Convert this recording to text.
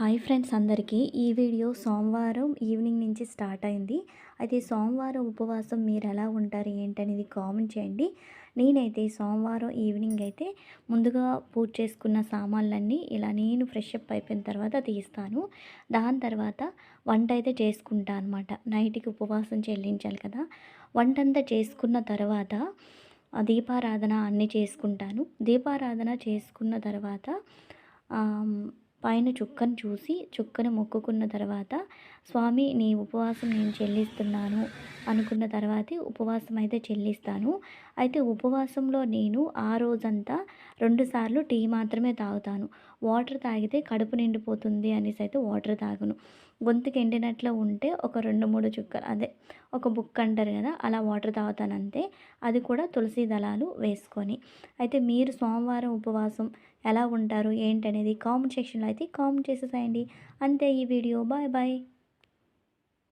Hi friends అందరికీ. ఈ video సోమవారం ఈవినింగ్ నుంచి స్టార్ట్ అయింది. అయితే సోమవారం ఉపవాసం మీరు ఎలా ఉంటారు ఏంటనేది కామెంట్ చేయండి. నేనైతే సోమవారం ఈవినింగ్ అయితే ముందుగా పూజ చేసుకున్న సామాన్లన్నీ ఇలా నేను ఫ్రెష్ అప్ అయిపోయిన తర్వాత తీస్తాను. దాని తర్వాత వంట అయితే చేసుకుంటా అనమాట నైట్కి ఉపవాసం చెల్లించాలి కదా. వంట అంతా చేసుకున్న తర్వాత దీపారాధన అన్నీ చేసుకుంటాను. దీపారాధన చేసుకున్న తర్వాత పైన చుక్కను చూసి చుక్కను మొక్కుకున్న తర్వాత స్వామి నీ ఉపవాసం నేను చెల్లిస్తున్నాను. అనుకున్న తర్వాతే ఉపవాసం అయితే చెల్లిస్తాను. అయితే ఉపవాసంలో నేను ఆ రోజంతా రెండుసార్లు టీ మాత్రమే తాగుతాను. వాటర్ తాగితే కడుపు నిండిపోతుంది అనేసి అయితే వాటర్ తాగను. గొంతుకి ఎండినట్లు ఉంటే ఒక రెండు మూడు చుక్కలు అదే ఒక బుక్ అంటారు కదా అలా వాటర్ తాగుతాను అంతే. అది కూడా తులసి దళాలు వేసుకొని. అయితే మీరు సోమవారం ఉపవాసం ఎలా ఉంటారు? ఏంటనేది కామెంట్ సెక్షన్లో అయితే కామెంట్ చేసేసేయండి. అంతే ఈ వీడియో. Bye bye.